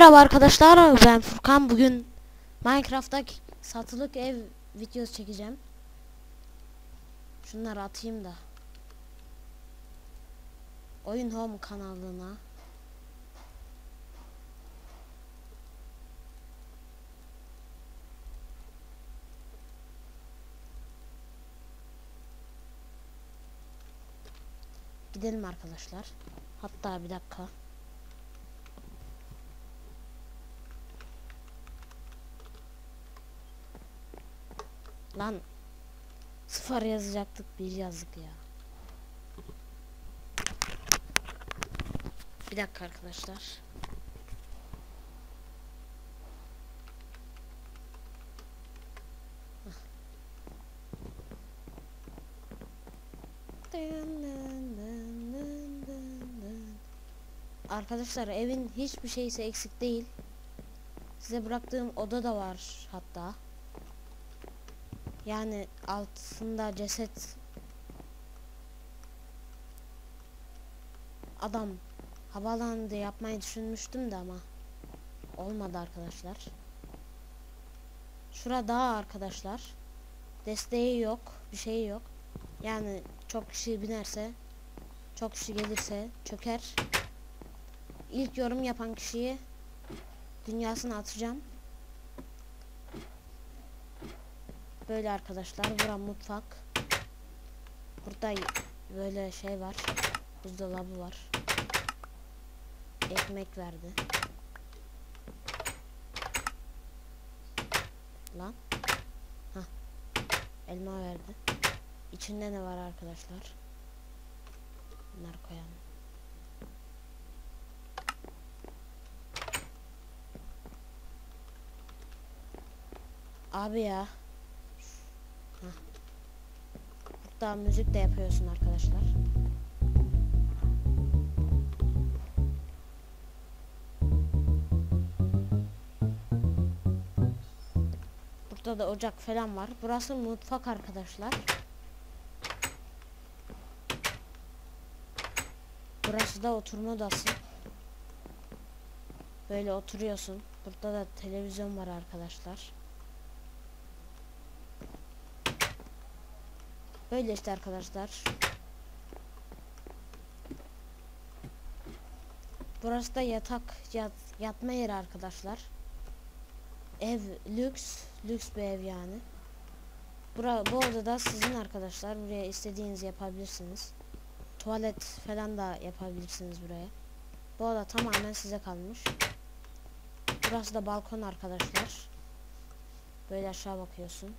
Merhaba arkadaşlar ben Furkan. Bugün Minecraft'ta satılık ev videosu çekeceğim. Şunları atayım da. Oyun Home kanalına. Gidelim arkadaşlar. Hatta bir dakika Lan sıfır yazacaktık bir yazdık ya. Bir dakika arkadaşlar. Arkadaşlar evin hiçbir şeysi eksik değil. Size bıraktığım oda da var hatta. Yani altında ceset adam havaalanında yapmayı düşünmüştüm de ama olmadı arkadaşlar. Şura dağ arkadaşlar. Desteği yok, bir şey yok. Yani çok kişi binerse, çok kişi gelirse çöker. İlk yorum yapan kişiyi dünyasına atacağım. Böyle arkadaşlar. Bura mutfak. Burada böyle şey var. Buzdolabı var. Ekmek verdi. Lan. Hah. Elma verdi. İçinde ne var arkadaşlar? Bunları koyalım. Abi ya. Hatta müzik de yapıyorsun arkadaşlar. Burada da ocak falan var. Burası mutfak arkadaşlar. Burası da oturma odası. Böyle oturuyorsun. Burada da televizyon var arkadaşlar. Böyle işte arkadaşlar. Burası da yatak yat, yatma yeri arkadaşlar. Ev lüks, lüks bir ev yani. Bura, bu odada sizin arkadaşlar. Buraya istediğinizi yapabilirsiniz. Tuvalet falan da yapabilirsiniz buraya. Bu oda tamamen size kalmış. Burası da balkon arkadaşlar. Böyle aşağı bakıyorsun.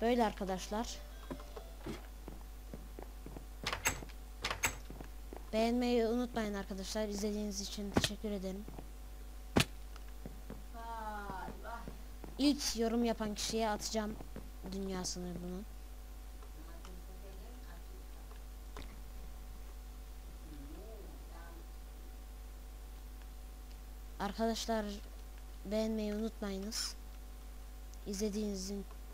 Böyle arkadaşlar. Beğenmeyi unutmayın arkadaşlar. İzlediğiniz için teşekkür ederim. İlk yorum yapan kişiye atacağım dünyasını bunun. Arkadaşlar beğenmeyi unutmayınız. İzlediğinizin